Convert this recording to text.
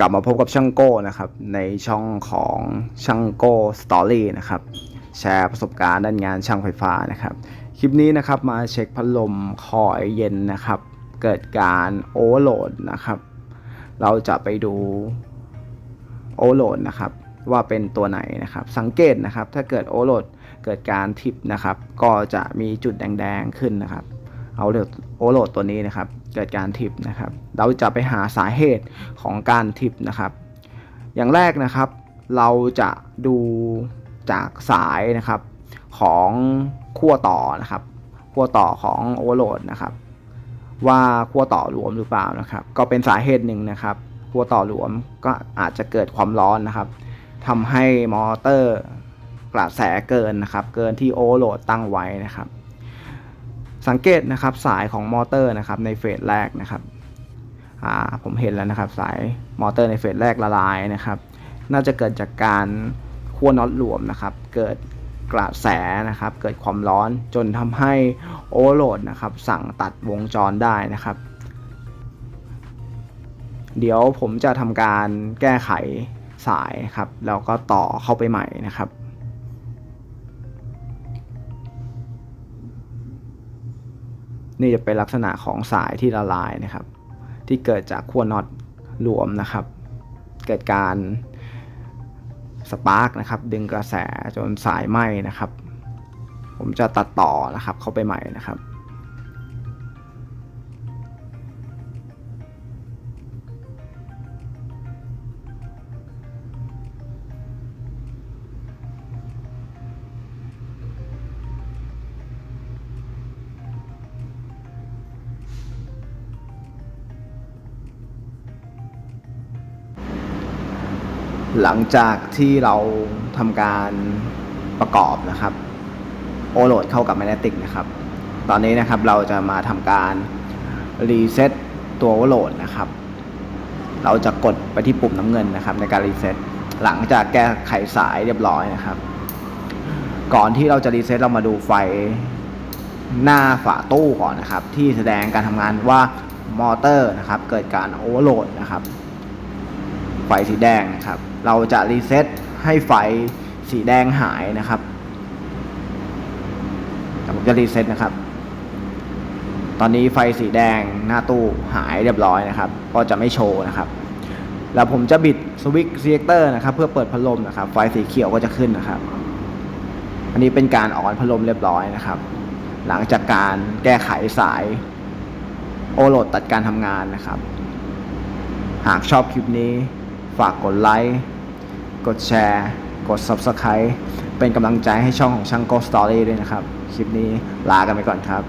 กลับมาพบกับช่างโก้นะครับในช่องของช่างโก้สตอรี่นะครับแชร์ประสบการณ์ด้านงานช่างไฟฟ้านะครับ คลิปนี้นะครับมาเช็คพัดลมคอยเย็นนะครับ เกิดการโอเวอร์โหลดนะครับ เราจะไปดูโอเวอร์โหลดนะครับว่าเป็นตัวไหนนะครับ สังเกตนะครับถ้าเกิดโอเวอร์โหลดเกิดการทิปนะครับ ก็จะมีจุดแดงๆขึ้นนะครับ เอาเดี๋ยวโอโหลดตัวนี้นะครับ เกิดการทิปนะครับ เราจะไปหาสาเหตุของการทิปนะครับ อย่างแรกนะครับ เราจะดูจากสายนะครับของขั้วต่อนะครับขั้วต่อของโอเวอร์โหลดนะครับ ว่าขั้วต่อหลวมหรือเปล่านะครับ ก็เป็นสาเหตุหนึ่งนะครับขั้วต่อหลวมก็อาจจะเกิดความร้อนนะครับทำให้มอเตอร์กระแสเกินนะครับ เกินที่โอเวอร์โหลดตั้งไว้นะครับ สังเกตนะครับสายของมอเตอร์นะครับในเฟสแรกนะครับผมเห็นแล้วนะครับสายมอเตอร์ในเฟสแรกละลายนะครับ น่าจะเกิดจากการขั้วน็อตหลวมนะครับ เกิดกระแสนะครับ เกิดความร้อนจนทำให้โอเวอร์โหลดนะครับ สั่งตัดวงจรได้นะครับ เดี๋ยวผมจะทำการแก้ไขสายครับแล้วก็ต่อเข้าไปใหม่นะครับ นี่จะเป็นลักษณะของสายที่ละลายนะครับ ที่เกิดจากขั้วน็อตหลวมนะครับ เกิดการสปาร์กนะครับดึงกระแสจนสายไหม้นะครับ ผมจะตัดต่อนะครับเข้าไปใหม่นะครับ หลังจากที่เราทำการประกอบนะครับโอโหลดเข้ากับแมกเนติกนะครับ ตอนนี้นะครับเราจะมาทำการรีเซ็ตตัวโอเวอร์โหลดนะครับ เราจะกดไปที่ปุ่มน้ำเงินนะครับ ในการรีเซ็ตหลังจากแก้ไขสายเรียบร้อยนะครับ ก่อนที่เราจะรีเซ็ตเรามาดูไฟหน้าฝาตู้ก่อนนะครับ ที่แสดงการทำงานว่ามอเตอร์นะครับ เกิดการโอเวอร์โหลดนะครับ ไฟสีแดงนะครับ เราจะรีเซ็ตให้ไฟสีแดงหายนะครับผมจะรีเซ็ตนะครับ ตอนนี้ไฟสีแดงหน้าตู้หายเรียบร้อยนะครับ ก็จะไม่โชว์นะครับ แล้วผมจะบิดสวิตช์เซียเตอร์นะครับ เพื่อเปิดพัดลมนะครับ ไฟสีเขียวก็จะขึ้นนะครับ อันนี้เป็นการออนพัดลมเรียบร้อยนะครับ หลังจากการแก้ไขสายโอโหลดตัดการทำงานนะครับ หากชอบคลิปนี้ ฝากกดไลค์ กดแชร์ กด Subscribe เป็นกำลังใจให้ช่องของช่างโกสตอรี่ด้วยนะครับ คลิปนี้ลากันไปก่อนครับ